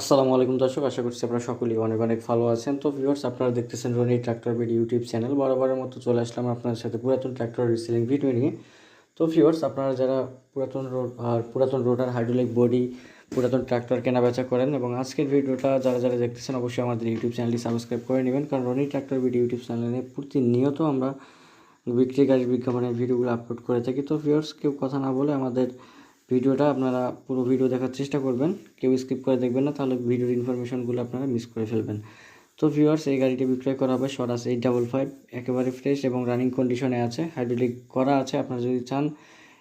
আসসালামু আলাইকুম দর্শক, আশা করছি আপনারা সকলেই অনেক অনেক ভালো আছেন। তো ভিউয়ার্স আপনারা দেখতেছেন Roni tractor BD YouTube channel. বরাবরের মতো চলে আসলাম আপনাদের সাথে পুরাতন ট্র্যাক্টর রিসেলিং ভিডিও নিয়ে। তো ভিউয়ার্স আপনারা যারা পুরাতন রোড আর পুরাতন রোডার হাইড্রোলিক বডি পুরাতন ট্র্যাক্টর কেনা বেচা করেন এবং আজকের ভিডিওটা যারা যারা দেখতেছেন, অবশ্যই আমাদের ইউটিউব চ্যানেলটি সাবস্ক্রাইব করে নেবেন। কারণ রনি ট্র্যাক্টর বিডি ইউটিউব চ্যানেলে প্রতিনিয়ত আমরা বিক্রি, গাড়ির বিজ্ঞাপনের ভিডিওগুলো আপলোড করে থাকি। তো ভিউয়ার্স কেউ কথা না বলে আমাদের ভিডিওটা আপনারা পুরো ভিডিও দেখার চেষ্টা করবেন। কেউ স্কিপ করে দেখবেন না, তাহলে ভিডিওর ইনফরমেশনগুলো আপনারা মিস করে ফেলবেন। তো ভিউয়ার্স এই গাড়িটি বিক্রয় করা হবে সরাস এইট ডাবল ফাইভ একেবারে ফ্রেশ এবং রানিং কন্ডিশনে আছে। হাইড্রোলিক করা আছে, আপনারা যদি চান,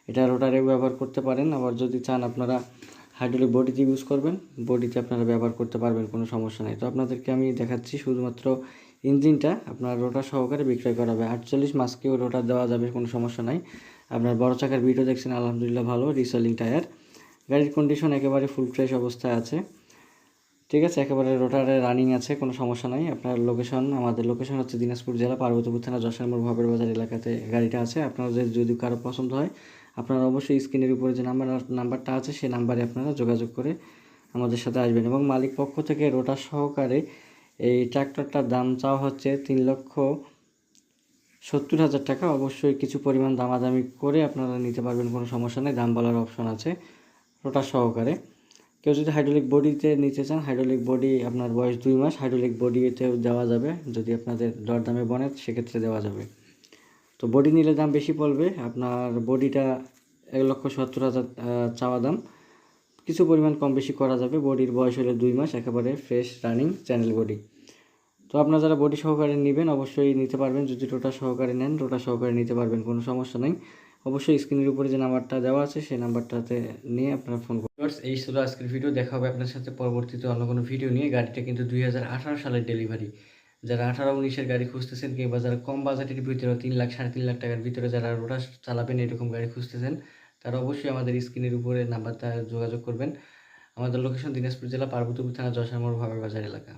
এটা রোটারে ব্যবহার করতে পারেন। আবার যদি চান, আপনারা হাইড্রোলিক বডিতে ইউজ করবেন। বডিতে আপনারা ব্যবহার করতে পারবেন, কোনো সমস্যা নেই। তো আপনাদেরকে আমি দেখাচ্ছি শুধুমাত্র ইঞ্জিনটা আপনার রোটার সহকারে বিক্রয় করা হবে। আটচল্লিশ মাসকেও রোটার দেওয়া যাবে, কোনো সমস্যা নাই। আপনার বড় চাকার ভিডিও দেখছেন, আলহামদুলিল্লাহ ভালো রিসেলিং টায়ার গাড়ির কন্ডিশন একেবারে ফুল ফ্রেশ অবস্থায় আছে। ঠিক আছে, একেবারে রোটারে রানিং আছে, কোনো সমস্যা নাই। আপনার লোকেশন আমাদের লোকেশন হচ্ছে দিনাজপুর জেলা, পার্বতীপুর থানা, যশোর ভাবের বাজার এলাকাতে গাড়িটা আছে। আপনাদের যদি কারও পছন্দ হয়, আপনারা অবশ্যই স্ক্রিনের উপরে যে নাম্বার নাম্বারটা আছে সেই নাম্বারে আপনারা যোগাযোগ করে আমাদের সাথে আসবেন এবং মালিক পক্ষ থেকে রোটার সহকারে এই ট্র্যাক্টরটার দাম চাওয়া হচ্ছে তিন লক্ষ সত্তর হাজার টাকা। অবশ্যই কিছু পরিমাণ দামাদামি করে আপনারা নিতে পারবেন, কোনো সমস্যা নেই। দাম বলার অপশন আছে রোটার সহকারে। কেউ যদি হাইড্রোলিক বডিতে নিতে চান, হাইড্রোলিক বডি আপনার বয়স দুই মাস, হাইড্রোলিক বডিতেও দেওয়া যাবে। যদি আপনাদের দরদামে বনে, সেক্ষেত্রে দেওয়া যাবে। তো বডি নিলে দাম বেশি পড়বে। আপনার বডিটা এক লক্ষ সত্তর হাজার চাওয়া দাম। কিছু পরিমাণ কম বেশি করা যাবে। বডির বয়স হলে দুই মাস, একেবারে ফ্রেশ রানিং চ্যানেল বডি তো আপনারা যারা বডি সহকারে নেবেন, অবশ্যই নিতে পারবেন। যদি রোটা সহকারে নেন রোটা সহকারে নিতে পারবেন, কোনো সমস্যা নেই। অবশ্যই স্ক্রিনের উপরে যে নাম্বারটা দেওয়া আছে, সেই নাম্বারটাতে নিয়ে আপনারা ফোন করুন এই ছিল আজকের ভিডিও দেখা হবে আপনার সাথে পরবর্তীতে অন্য কোনো ভিডিও নিয়ে। গাড়িটা কিন্তু দুই হাজার আঠারো সালের ডেলিভারি যারা আঠারো উনিশের গাড়ি খুঁজতেছেন কিংবা যারা কম বাজেটের ভিতরে তিন লাখ, সাড়ে তিন লাখ টাকার ভিতরে যারা রোটা চালাবেন, এরকম গাড়ি খুঁজতেছেন তারা অবশ্যই আমাদের স্ক্রিনের উপরে নাম্বারটা যোগাযোগ করবেন। আমাদের লোকেশন দিনাজপুর জেলা পার্বতীপুর থানা জশামর ভাবের বাজার এলাকা।